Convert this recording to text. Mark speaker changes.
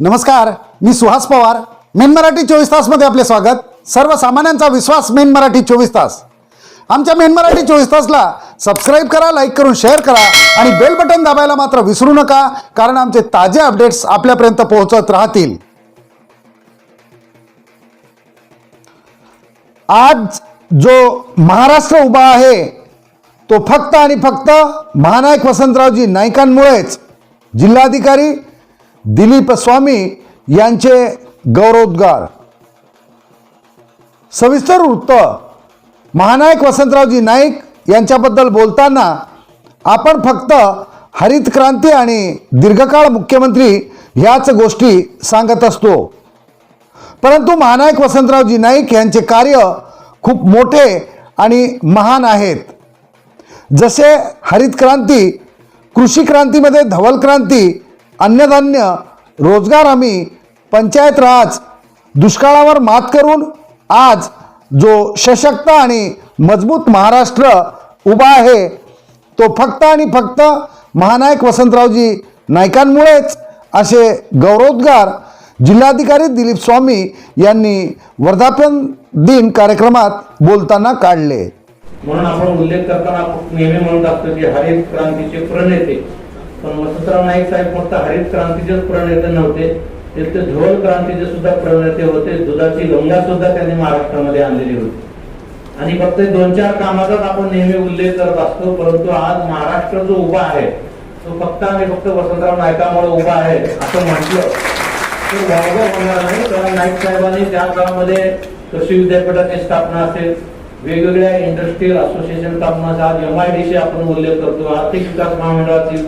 Speaker 1: नमस्कार मी सुहास पवार. मेन मराठी चोवीस तासमध्ये आपले स्वागत. सर्वसामान्यांचा विश्वास मेन मराठी चोवीस तास. आमच्या मेन मराठी चोवीस तासला सबस्क्राईब करा लाईक करून शेअर करा आणि बेल बटन दाबायला मात्र विसरू नका कारण आमचे ताजे अपडेट्स आपल्यापर्यंत पोहोचत राहतील. आज जो महाराष्ट्र उभा आहे तो फक्त आणि फक्त महानायक वसंतरावजी नाईकांमुळेच जिल्हाधिकारी दिलीप स्वामी यांचे गौरवोद्गार. सविस्तर वृत्त. महानायक वसंतरावजी नाईक यांच्याबद्दल बोलताना आपण फक्त हरित क्रांती आणि दीर्घकाळ मुख्यमंत्री ह्याच गोष्टी सांगत असतो. परंतु महानायक वसंतरावजी नाईक यांचे कार्य खूप मोठे आणि महान आहेत. जसे हरित क्रांती कृषी क्रांतीमध्ये धवल क्रांती अन्नधान्य रोजगार हमी पंचायत राज दुष्काळावर मात करून आज जो सशक्त आणि मजबूत महाराष्ट्र उभा आहे तो फक्त आणि फक्त महानायक वसंतरावजी नायकांमुळेच असे गौरवोद्गार जिल्हाधिकारी दिलीप स्वामी यांनी वर्धापन दिन कार्यक्रमात बोलताना काढले.
Speaker 2: म्हणून आपण उल्लेख करताना नेहमी म्हणून टाकतो की हरित क्रांतीचे प्रणेते पण वसंतराव नाईक साहेब फक्त हरित क्रांतीचेच प्रणेते नव्हते ते ते धोल क्रांतीचे सुद्धा प्रणेते होते दुधाची गंगा सुद्धा त्यांनी महाराष्ट्रामध्ये आणलेली होती. आणि फक्त दोन चार कामाचाच आपण नेहमी उल्लेख करत असतो परंतु आज महाराष्ट्र जो उभा आहे तो फक्त आणि फक्त वसंतराव नायकामुळे उभा आहे असं म्हटलं तर वावगं होणार नाही. कारण नाईक साहेबांनी त्या काळामध्ये कृषी विद्यापीठाची स्थापना असेल वेगवेगळ्या इंडस्ट्रीयल असोसिएशन स्थापना आज एम आय डी आपण उल्लेख करतो आर्थिक विकास महामंडळाची